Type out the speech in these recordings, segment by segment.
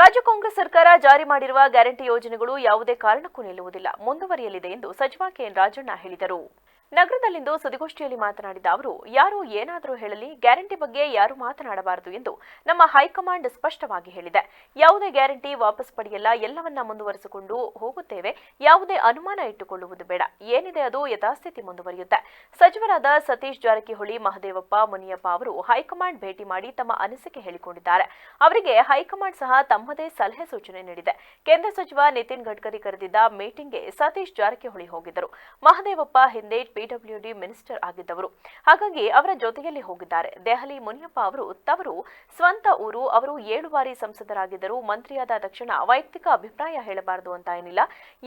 ರಾಜ್ಯ ಕಾಂಗ್ರೆಸ್ ಸರ್ಕಾರ ಜಾರಿ ಮಾಡಿರುವ ಗ್ಯಾರಂಟಿ ಯೋಜನೆಗಳು ಯಾವುದೇ ಕಾರಣಕ್ಕೂ ನಿಲ್ಲುವುದಿಲ್ಲ, ಮುಂದುವರಿಯಲಿದೆ ಎಂದು ಸಚಿವ ಕೆಎನ್ ರಾಜಣ್ಣ ಹೇಳಿದರು. ನಗರದಲ್ಲಿಂದು ಸುದ್ದಿಗೋಷ್ಠಿಯಲ್ಲಿ ಮಾತನಾಡಿದ ಅವರು, ಯಾರು ಏನಾದರೂ ಹೇಳಲಿ, ಗ್ಯಾರಂಟಿ ಬಗ್ಗೆ ಯಾರು ಮಾತನಾಡಬಾರದು ಎಂದು ನಮ್ಮ ಹೈಕಮಾಂಡ್ ಸ್ಪಷ್ಟವಾಗಿ ಹೇಳಿದೆ. ಯಾವುದೇ ಗ್ಯಾರಂಟಿ ವಾಪಸ್ ಪಡೆಯಲ್ಲ, ಎಲ್ಲವನ್ನ ಮುಂದುವರೆಸಿಕೊಂಡು ಹೋಗುತ್ತೇವೆ. ಯಾವುದೇ ಅನುಮಾನ ಇಟ್ಟುಕೊಳ್ಳುವುದು ಬೇಡ. ಏನಿದೆ ಅದು ಯಥಾಸ್ಥಿತಿ ಮುಂದುವರಿಯುತ್ತೆ. ಸಚಿವರಾದ ಸತೀಶ್ ಜಾರಕಿಹೊಳಿ, ಮಹದೇವಪ್ಪ, ಮುನಿಯಪ್ಪ ಅವರು ಹೈಕಮಾಂಡ್ ಭೇಟಿ ಮಾಡಿ ತಮ್ಮ ಅನಿಸಿಕೆ ಹೇಳಿಕೊಂಡಿದ್ದಾರೆ. ಅವರಿಗೆ ಹೈಕಮಾಂಡ್ ಸಹ ತಮ್ಮದೇ ಸಲಹೆ ಸೂಚನೆ ನೀಡಿದೆ. ಕೇಂದ್ರ ಸಚಿವ ನಿತಿನ್ ಗಡ್ಕರಿ ಕರೆದಿದ್ದ ಮೀಟಿಂಗ್ಗೆ ಸತೀಶ್ ಜಾರಕಿಹೊಳಿ ಹೋಗಿದ್ದರು. ಮಹದೇವಪ್ಪ ಹಿಂದೆ ಪಿಡಬ್ಲ್ಯೂಡಿ ಮಿನಿಸ್ಟರ್ ಆಗಿದ್ದವರು. ಹಾಗಾಗಿ ಅವರ ಜೊತೆಯಲ್ಲಿ ಹೋಗಿದ್ದಾರೆ. ದೆಹಲಿ ಮುನಿಯಪ್ಪ ಅವರು ತವರು ಸ್ವಂತ ಊರು, ಅವರು ಏಳು ಬಾರಿ ಸಂಸದರಾಗಿದ್ದರು ಮಂತ್ರಿಯಾದ ತಕ್ಷಣ ವೈಯಕ್ತಿಕ ಅಭಿಪ್ರಾಯ ಹೇಳಬಾರದು ಅಂತ ಏನಿಲ್ಲ.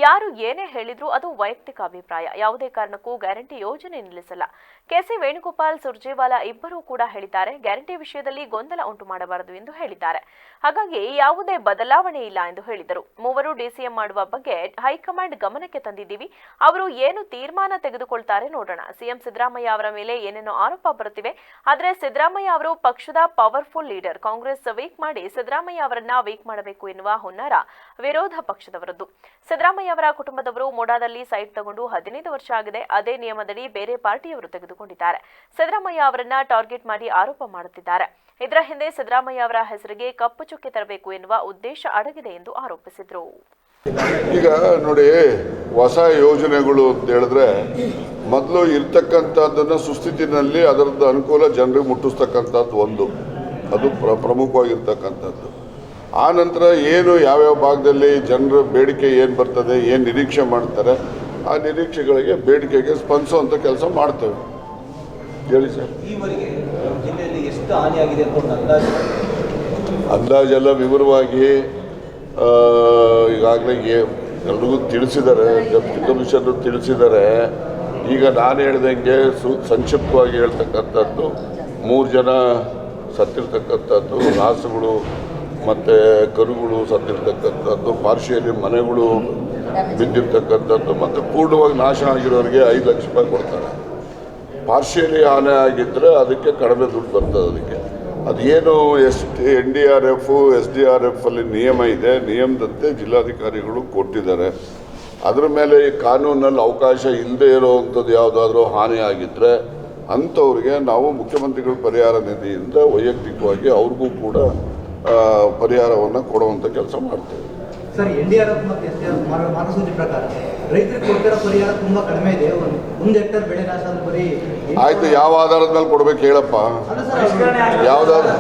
ಯಾರು ಏನೇ ಹೇಳಿದ್ರು ಅದು ವೈಯಕ್ತಿಕ ಅಭಿಪ್ರಾಯ. ಯಾವುದೇ ಕಾರಣಕ್ಕೂ ಗ್ಯಾರಂಟಿ ಯೋಜನೆ ನಿಲ್ಲಿಸಲ್ಲ. ಕೆಸಿ ವೇಣುಗೋಪಾಲ್ ಸುರ್ಜೇವಾಲಾ ಇಬ್ಬರೂ ಕೂಡ ಹೇಳಿದ್ದಾರೆ. ಗ್ಯಾರಂಟಿ ವಿಷಯದಲ್ಲಿ ಗೊಂದಲ ಉಂಟು ಮಾಡಬಾರದು ಎಂದು ಹೇಳಿದ್ದಾರೆ. ಹಾಗಾಗಿ ಯಾವುದೇ ಬದಲಾವಣೆ ಇಲ್ಲ ಎಂದು ಹೇಳಿದರು. ಮೂವರು ಡಿಸಿಎಂ ಮಾಡುವ ಬಗ್ಗೆ ಹೈಕಮಾಂಡ್ ಗಮನಕ್ಕೆ ತಂದಿದ್ದೀವಿ. ಅವರು ಏನು ತೀರ್ಮಾನ ತೆಗೆದುಕೊಳ್ತಾರೆ ನೋಡೋಣ. ಸಿಎಂ ಸಿದ್ದರಾಮಯ್ಯ ಅವರ ಮೇಲೆ ಏನೇನೋ ಆರೋಪ ಬರುತ್ತಿವೆ. ಆದರೆ ಸಿದ್ದರಾಮಯ್ಯ ಅವರು ಪಕ್ಷದ ಪವರ್ಫುಲ್ ಲೀಡರ್ ಕಾಂಗ್ರೆಸ್ ವೀಕ್ ಮಾಡಿ ಸಿದ್ದರಾಮಯ್ಯ ಅವರನ್ನ ವೀಕ್ ಮಾಡಬೇಕು ಎನ್ನುವ ಹುನ್ನಾರ ವಿರೋಧ ಪಕ್ಷದವರದ್ದು. ಸಿದ್ದರಾಮಯ್ಯ ಅವರ ಕುಟುಂಬದವರು ಮೋಡಾದಲ್ಲಿ ಸೈಟ್ ತಗೊಂಡು ಹದಿನೈದು ವರ್ಷ ಆಗಿದೆ. ಅದೇ ನಿಯಮದಡಿ ಬೇರೆ ಪಾರ್ಟಿಯವರು ತೆಗೆದುಕೊಂಡಿದ್ದಾರೆ. ಸಿದ್ದರಾಮಯ್ಯ ಅವರನ್ನ ಟಾರ್ಗೆಟ್ ಮಾಡಿ ಆರೋಪ ಮಾಡುತ್ತಿದ್ದಾರೆ. ಇದರ ಹಿಂದೆ ಸಿದ್ದರಾಮಯ್ಯ ಅವರ ಹೆಸರಿಗೆ ಕಪ್ಪು ಚುಕ್ಕೆ ತರಬೇಕು ಎನ್ನುವ ಉದ್ದೇಶ ಅಡಗಿದೆ ಎಂದು ಆರೋಪಿಸಿದರು. ಈಗ ನೋಡಿ ಹೊಸ ಯೋಜನೆಗಳು ಅಂತ ಹೇಳಿದ್ರೆ ಮೊದಲು ಇರ್ತಕ್ಕಂಥದ್ದನ್ನು ಸುಸ್ಥಿತಿನಲ್ಲಿ ಅದರದ್ದು ಅನುಕೂಲ ಜನರಿಗೆ ಮುಟ್ಟಿಸ್ತಕ್ಕಂಥದ್ದು ಒಂದು. ಅದು ಪ್ರ ಪ್ರಮುಖವಾಗಿರ್ತಕ್ಕಂಥದ್ದು. ಆ ನಂತರ ಏನು ಯಾವ್ಯಾವ ಭಾಗದಲ್ಲಿ ಜನರ ಬೇಡಿಕೆ ಏನು ಬರ್ತದೆ ಏನು ನಿರೀಕ್ಷೆ ಮಾಡ್ತಾರೆ ಆ ನಿರೀಕ್ಷೆಗಳಿಗೆ ಬೇಡಿಕೆಗೆ ಸ್ಪಂದಿಸುವಂಥ ಕೆಲಸ ಮಾಡ್ತೇವೆ. ಹೇಳಿ ಸರ್. ಅಂದಾಜೆಲ್ಲ ವಿವರವಾಗಿ ಈಗಾಗಲೇ ಎಲ್ರಿಗೂ ತಿಳಿಸಿದ್ದಾರೆ ಡೆಪ್ಟಿ ಕಮಿಷನರ್ ತಿಳಿಸಿದ್ದಾರೆ. ಈಗ ನಾನು ಹೇಳ್ದಂಗೆ ಸು, ಸಂಕ್ಷಿಪ್ತವಾಗಿ ಹೇಳ್ತಕ್ಕಂಥದ್ದು, ಮೂರು ಜನ ಸತ್ತಿರ್ತಕ್ಕಂಥದ್ದು ರಾಸುಗಳು ಮತ್ತು ಕರುಗಳು ಸತ್ತಿರ್ತಕ್ಕಂಥದ್ದು, ಪಾರ್ಶಿಯಲ್ಲಿ ಮನೆಗಳು ಬಿದ್ದಿರ್ತಕ್ಕಂಥದ್ದು, ಮತ್ತು ಪೂರ್ಣವಾಗಿ ನಾಶ ಆಗಿರೋರಿಗೆ ಐದು ಲಕ್ಷ ರೂಪಾಯಿ ಕೊಡ್ತಾರೆ. ಪಾರ್ಶಿಯಲಿ ಆನೆ ಆಗಿದ್ದರೆ ಅದಕ್ಕೆ ಕಡಿಮೆ ದುಡ್ಡು ಬರ್ತದೆ ಅದಕ್ಕೆ. ಅದೇನು S N D R F, S D R F ಅಲ್ಲಿ ನಿಯಮ ಇದೆ. ನಿಯಮದಂತೆ ಜಿಲ್ಲಾಧಿಕಾರಿಗಳು ಕೊಟ್ಟಿದ್ದಾರೆ. ಅದರ ಮೇಲೆ ಈ ಕಾನೂನಲ್ಲಿ ಅವಕಾಶ ಇಲ್ಲದೆ ಇರೋವಂಥದ್ದು ಯಾವುದಾದ್ರೂ ಹಾನಿ ಆಗಿದ್ದರೆ ಅಂಥವ್ರಿಗೆ ನಾವು ಮುಖ್ಯಮಂತ್ರಿಗಳ ಪರಿಹಾರ ನಿಧಿಯಿಂದ ವೈಯಕ್ತಿಕವಾಗಿ ಅವ್ರಿಗೂ ಕೂಡ ಪರಿಹಾರವನ್ನು ಕೊಡುವಂಥ ಕೆಲಸ ಮಾಡ್ತೇವೆ. Sir, N D R F ರೈತರಿಗೆ ಕೊಡ್ತಿರೋ ಪರಿಹಾರ ತುಂಬಾ ಕಡಿಮೆ ಇದೆ. ಒಂದು ಹೆಕ್ಟರ್ ಬೆಳೆ ನಾಶ ಆದ್ರೆ ಬರೀ ಆಯಿತು ಯಾವ ಆಧಾರದ ಮೇಲೆ ಕೊಡ್ಬೇಕು ಹೇಳಪ್ಪ? ಯಾವ್ದಾದ್ರು.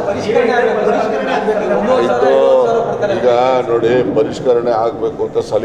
ಈಗ ನೋಡಿ ಪರಿಷ್ಕರಣೆ ಆಗಬೇಕು ಅಂತ ಸಲಹೆ